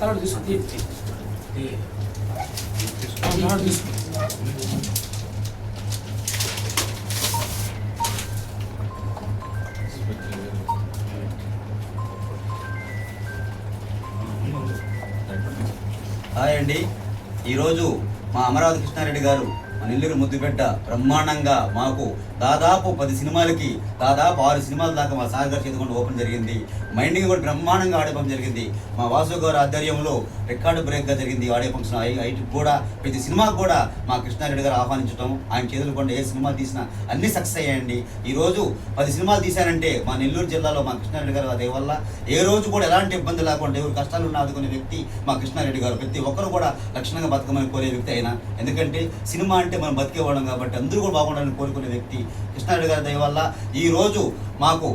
తర్వాత తీసుకో. హాయ్ అండి. ఈరోజు మా అమరావతి కృష్ణారెడ్డి గారు మా నెల్లూరు ముద్దుబిడ్డ బ్రహ్మాండంగా మాకు దాదాపు పది సినిమాలకి దాదాపు ఆరు సినిమాల దాకా మా సాగర్ గారు చేతికుండా ఓపెన్ జరిగింది. మైండింగ్ కూడా బ్రహ్మాండంగా ఆడిపం జరిగింది. మా వాసు గారి ఆధ్వర్యంలో రికార్డు బ్రేక్గా జరిగింది. ఆడే ఫంక్షన్ ఐ- కూడా ప్రతి సినిమాకు కూడా మా కృష్ణారెడ్డి గారు ఆహ్వానించడం ఆయన చేతులు కూడా ఏ సినిమా తీసినా అన్ని సక్సెస్ అయ్యాయండి. ఈ రోజు పది సినిమాలు తీశారంటే మా నెల్లూరు జిల్లాలో మా కృష్ణారెడ్డి గారు అదే వల్ల ఏ రోజు కూడా ఎలాంటి ఇబ్బంది లేకుండా ఎవరు కష్టాలు ఉన్న ఆదుకునే వ్యక్తి మా కృష్ణారెడ్డి గారు. ప్రతి ఒక్కరు కూడా లక్షణంగా బతకమని కోరే వ్యక్తి అయినా ఎందుకంటే సినిమా అంటే మనం బతికేవాళ్ళం కాబట్టి అందరూ కూడా బాగుండాలని కోరుకునే వ్యక్తి కృష్ణారెడ్డి గారి దయ వల్ల ఈ రోజు మాకు